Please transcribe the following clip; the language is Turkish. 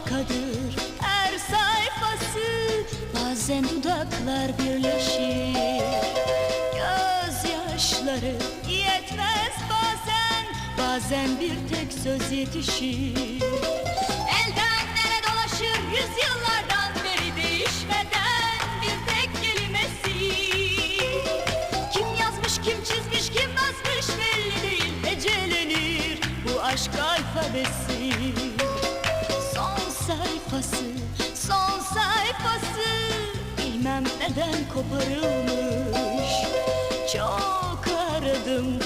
bambaşkadır her sayfası Bazen dudaklar birleşir. Gözyaşları yetmez bazen Bazen bir tek söz yetişir. Elden ele dolaşır yüzyıllardan beri değişmeden bir tek kelimesi. Kim yazmış, kim çizmiş, kim basmış belli değil Hecelenir bu aşk alfabesi sayfası, son sayfası. Bilmem neden koparılmış. Çok aradım